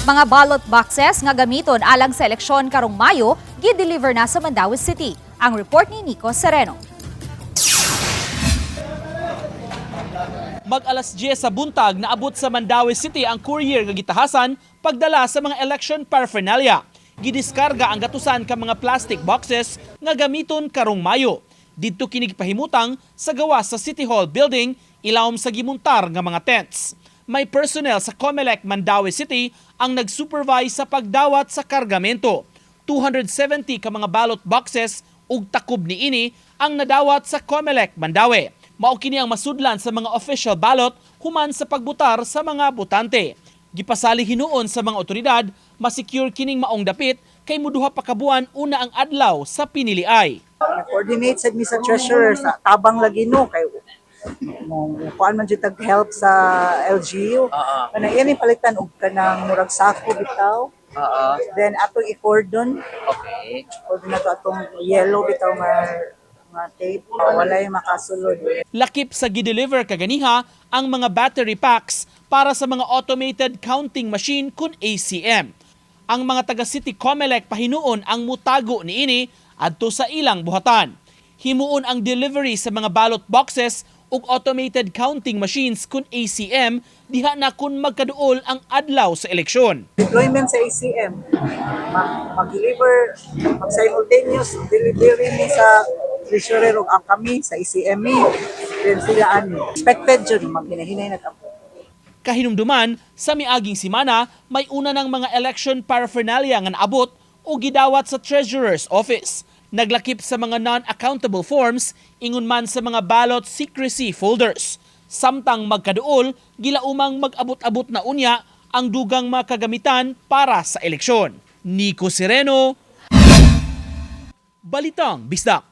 Mga ballot boxes nga gamiton alang sa eleksyon karong Mayo, gi-deliver na sa Mandawi City. Ang report ni Nico Sereno. Mag alas 10 sa buntag naabot sa Mandawi City ang courier nga gitahasan pagdala sa mga election paraphernalia. Gidiskarga ang gatusan ka mga plastic boxes nga gamiton karong Mayo. Didto kinig pahimutang sa gawa sa City Hall building ilawom sa gimuntar nga mga tents. May personnel sa Comelec Mandawi City ang nag-supervise sa pagdawat sa kargamento. 270 ka mga ballot boxes ug takob ni ini ang nadawat sa Comelec Mandawi. Mao kini ang masudlan sa mga official ballot human sa pagbutar sa mga botante. Gipasali hinuon sa mga otoridad, masecure kining maong dapit kay muduha pa kabuan una ang adlaw sa piniliay. coordinate sa mi treasurer sa tabang lagi no kay mo kuan man jud tag help sa LGU. Oo. Kana ini palitan og kanang murag sako bitaw. Oo. Then atong i-cordon, Okay. cordon na to atong yellow bitaw nga nga tape uh, walay makasulod. Lakip sa gideliver kaganiha ang mga battery packs para sa mga automated counting machine kun ACM. Ang mga taga City Comelec pahinuon ang mutago ni ini adto sa ilang buhatan. Himuon ang delivery sa mga ballot boxes ug automated counting machines kun ACM diha na kun magkaduol ang adlaw sa eleksyon. Deployment sa ACM mag- mag-deliver mag-simultaneous delivery ni sa treasurer ug ang kami sa ACM ni. Then sila ani expected jud maghinahinay na kamo. kahinumduman sa miaging simana may una ng mga election paraphernalia nga naabot o gidawat sa treasurer's office. Naglakip sa mga non-accountable forms ingon man sa mga ballot secrecy folders. Samtang magkaduol, gilaumang mag-abot-abot na unya ang dugang mga kagamitan para sa eleksyon. Nico Sereno, Balitang Bisdak.